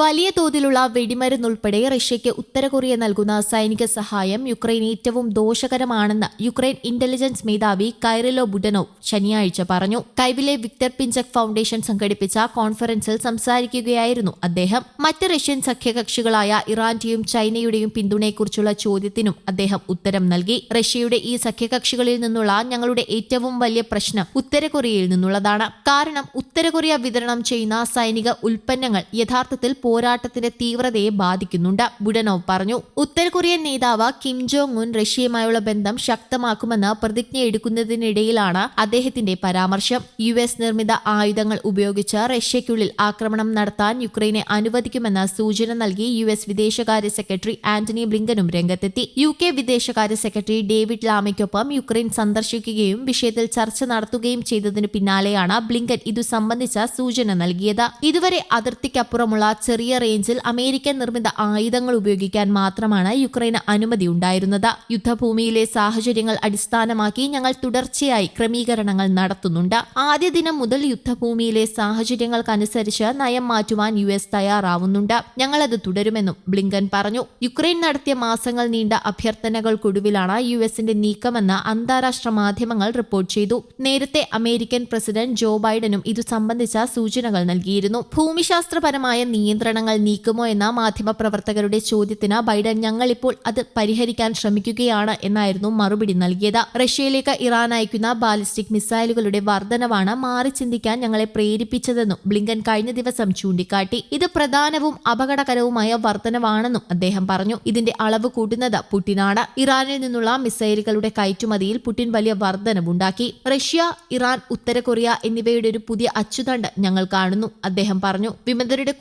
വലിയ തോതിലുള്ള വെടിമരുന്നുൾപ്പെടെ റഷ്യയ്ക്ക് ഉത്തര കൊറിയ നൽകുന്ന സൈനിക സഹായം യുക്രൈൻ ഏറ്റവും ദോഷകരമാണെന്ന് യുക്രൈൻ ഇന്റലിജൻസ് മേധാവി കൈറിലോ ബുഡനോവ് ശനിയാഴ്ച പറഞ്ഞു. കൈവിലെ വിക്ടർ പിഞ്ചക് ഫൗണ്ടേഷൻ സംഘടിപ്പിച്ച കോൺഫറൻസിൽ സംസാരിക്കുകയായിരുന്നു അദ്ദേഹം. മറ്റ് റഷ്യൻ സഖ്യകക്ഷികളായ ഇറാന്റെയും ചൈനയുടെയും പിന്തുണയെക്കുറിച്ചുള്ള ചോദ്യത്തിനും അദ്ദേഹം ഉത്തരം നൽകി. റഷ്യയുടെ ഈ സഖ്യകക്ഷികളിൽ നിന്നുള്ള ഞങ്ങളുടെ ഏറ്റവും വലിയ പ്രശ്നം ഉത്തര കൊറിയയിൽ നിന്നുള്ളതാണ്. കാരണം ഉത്തര കൊറിയ വിതരണം ചെയ്യുന്ന സൈനിക ഉൽപ്പന്നങ്ങൾ യഥാർത്ഥത്തിൽ പോരാട്ടത്തിന്റെ തീവ്രതയെ ബാധിക്കുന്നുണ്ട്. ബുഡനോവ് പറഞ്ഞു ഉത്തര കൊറിയൻ നേതാവ് കിം ജോങ് ഉൻ റഷ്യയുമായുള്ള ബന്ധം ശക്തമാക്കുമെന്ന് പ്രതിജ്ഞ എടുക്കുന്നതിനിടയിലാണ് അദ്ദേഹത്തിന്റെ പരാമർശം. യു എസ് നിർമ്മിത ആയുധങ്ങൾ ഉപയോഗിച്ച് റഷ്യയ്ക്കുള്ളിൽ ആക്രമണം നടത്താൻ യുക്രൈനെ അനുവദിക്കുമെന്ന സൂചന നൽകി യു എസ് വിദേശകാര്യ സെക്രട്ടറി ആന്റണി ബ്ലിങ്കനും രംഗത്തെത്തി. യു കെ വിദേശകാര്യ സെക്രട്ടറി ഡേവിഡ് ലാമയ്ക്കൊപ്പം യുക്രൈൻ സന്ദർശിക്കുകയും വിഷയത്തിൽ ചർച്ച നടത്തുകയും ചെയ്തതിനു പിന്നാലെയാണ് ബ്ലിങ്കൻ ഇതു സംബന്ധിച്ച സൂചന നൽകിയത്. ഇതുവരെ അതിർത്തിക്കപ്പുറമുള്ള ചെറിയ റേഞ്ചിൽ അമേരിക്കൻ നിർമ്മിത ആയുധങ്ങൾ ഉപയോഗിക്കാൻ മാത്രമാണ് യുക്രൈന് അനുമതി ഉണ്ടായിരുന്നത്. യുദ്ധഭൂമിയിലെ സാഹചര്യങ്ങൾ അടിസ്ഥാനമാക്കി ഞങ്ങൾ തുടർച്ചയായി ക്രമീകരണങ്ങൾ നടത്തുന്നുണ്ട്. ആദ്യ ദിനം മുതൽ യുദ്ധഭൂമിയിലെ സാഹചര്യങ്ങൾക്കനുസരിച്ച് നയം മാറ്റുവാൻ യു എസ് തയ്യാറാവുന്നുണ്ട്. ഞങ്ങളത് തുടരുമെന്നും ബ്ലിങ്കൻ പറഞ്ഞു. യുക്രൈൻ നടത്തിയ മാസങ്ങൾ നീണ്ട അഭ്യർത്ഥനകൾക്കൊടുവിലാണ് യു എസിന്റെ നീക്കമെന്ന് അന്താരാഷ്ട്ര മാധ്യമങ്ങൾ റിപ്പോർട്ട് ചെയ്തു. നേരത്തെ അമേരിക്കൻ പ്രസിഡന്റ് ജോ ബൈഡനും ഇതു സംബന്ധിച്ച സൂചനകൾ നൽകിയിരുന്നു. ഭൂമിശാസ്ത്രപരമായ നിയന്ത്രണങ്ങൾ നീക്കുമോ എന്ന മാധ്യമപ്രവർത്തകരുടെ ചോദ്യത്തിന് ബൈഡൻ ഞങ്ങളിപ്പോൾ അത് പരിഹരിക്കാൻ ശ്രമിക്കുകയാണ് എന്നായിരുന്നു മറുപടി നൽകിയത്. റഷ്യയിലേക്ക് ഇറാൻ അയക്കുന്ന ബാലിസ്റ്റിക് മിസൈലുകളുടെ വർധനവാണ് മാറി ചിന്തിക്കാൻ ഞങ്ങളെ പ്രേരിപ്പിച്ചതെന്നും ബ്ലിങ്കൻ കഴിഞ്ഞ ദിവസം ചൂണ്ടിക്കാട്ടി. ഇത് പ്രധാനവും അപകടകരവുമായ വർധനവാണെന്നും അദ്ദേഹം പറഞ്ഞു. ഇതിന്റെ അളവ് കൂട്ടുന്നത് പുടിനാണ് ഇറാനിൽ നിന്നുള്ള മിസൈലുകളുടെ കയറ്റുമതിയിൽ പുടിൻ വലിയ വർധനവുണ്ടാക്കി. റഷ്യ ഇറാൻ ഉത്തര കൊറിയ എന്നിവയുടെ ഒരു പുതിയ അച്ചുതണ്ട് ഞങ്ങൾ കാണുന്നു അദ്ദേഹം പറഞ്ഞു. വിമതരുടെ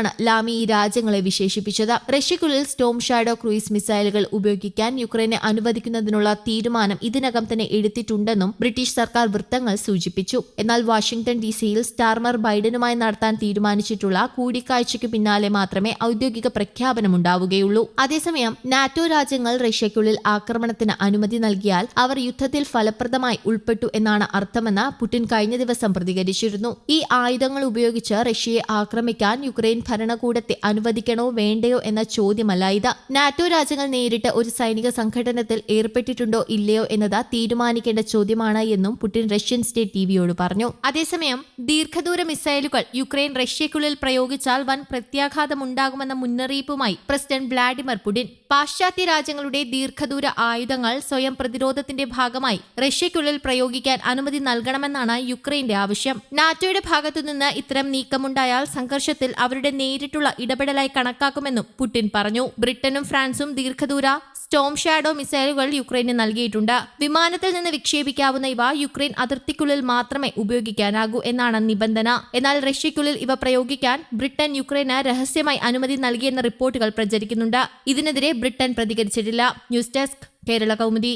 കൂട്ടമെന്നാണ് ലാമി ഈ രാജ്യങ്ങളെ വിശേഷിപ്പിച്ചത്. റഷ്യക്കുള്ളിൽ സ്റ്റോം ഷാഡോ ക്രൂയിസ് മിസൈലുകൾ ഉപയോഗിക്കാൻ യുക്രൈനെ അനുവദിക്കുന്നതിനുള്ള തീരുമാനം ഇതിനകം തന്നെ എടുത്തിട്ടുണ്ടെന്നും ബ്രിട്ടീഷ് സർക്കാർ വൃത്തങ്ങൾ സൂചിപ്പിച്ചു. എന്നാൽ വാഷിംഗ്ടൺ ഡി സിയിൽ സ്റ്റാർമർ ബൈഡനുമായി നടത്താൻ തീരുമാനിച്ചിട്ടുള്ള കൂടിക്കാഴ്ചയ്ക്ക് പിന്നാലെ മാത്രമേ ഔദ്യോഗിക പ്രഖ്യാപനമുണ്ടാവുകയുള്ളൂ. അതേസമയം നാറ്റോ രാജ്യങ്ങൾ റഷ്യക്കുള്ളിൽ ആക്രമണത്തിന് അനുമതി നൽകിയാൽ അവർ യുദ്ധത്തിൽ ഫലപ്രദമായി ഉൾപ്പെട്ടു എന്നാണ് അർത്ഥമെന്ന് പുടിൻ കഴിഞ്ഞ ദിവസം പ്രതികരിച്ചിരുന്നു. ഈ ആയുധങ്ങൾ ഉപയോഗിച്ച് റഷ്യയെ ആക്രമിക്കാൻ യുക്രൈൻ ഭരണകൂടത്തെ അനുവദിക്കണോ വേണ്ടയോ എന്ന ചോദ്യമല്ല ഇത്. നാറ്റോ രാജ്യങ്ങൾ നേരിട്ട് ഒരു സൈനിക സംഘടനത്തിൽ ഏർപ്പെട്ടിട്ടുണ്ടോ ഇല്ലയോ എന്നത് തീരുമാനിക്കേണ്ട ചോദ്യമാണ് എന്നും പുടിൻ റഷ്യൻ സ്റ്റേറ്റ് ടിവിയോട് പറഞ്ഞു. അതേസമയം ദീർഘദൂര മിസൈലുകൾ യുക്രൈൻ റഷ്യക്കുള്ളിൽ പ്രയോഗിച്ചാൽ വൻ പ്രത്യാഘാതമുണ്ടാകുമെന്ന മുന്നറിയിപ്പുമായി പ്രസിഡന്റ് വ്ളാഡിമിർ പുടിൻ. പാശ്ചാത്യ രാജ്യങ്ങളുടെ ദീർഘദൂര ആയുധങ്ങൾ സ്വയം പ്രതിരോധത്തിന്റെ ഭാഗമായി റഷ്യയ്ക്കുള്ളിൽ പ്രയോഗിക്കാൻ അനുമതി നൽകണമെന്നാണ് യുക്രൈന്റെ ആവശ്യം. നാറ്റോയുടെ ഭാഗത്തുനിന്ന് ഇത്തരം നീക്കമുണ്ടായാൽ സംഘർഷത്തിൽ അവരുടെ നേരിട്ടുള്ള ഇടപെടലായി കണക്കാക്കുമെന്നും പുടിൻ പറഞ്ഞു. ബ്രിട്ടനും ഫ്രാൻസും ദീർഘദൂര സ്റ്റോം ഷാഡോ മിസൈലുകൾ യുക്രൈന് നൽകിയിട്ടുണ്ട്. വിമാനത്തിൽ നിന്ന് വിക്ഷേപിക്കാവുന്ന ഇവ യുക്രൈൻ അതിർത്തിക്കുള്ളിൽ മാത്രമേ ഉപയോഗിക്കാനാകൂ എന്നാണ് നിബന്ധന. എന്നാൽ റഷ്യയ്ക്കുള്ളിൽ ഇവ പ്രയോഗിക്കാൻ ബ്രിട്ടൻ യുക്രൈന് രഹസ്യമായി അനുമതി നൽകിയെന്ന റിപ്പോർട്ടുകൾ പ്രചരിക്കുന്നുണ്ട്. ഇതിനെതിരെ ബ്രിട്ടൻ പ്രതികരിച്ചിട്ടില്ല. News desk Kerala Kaumudi.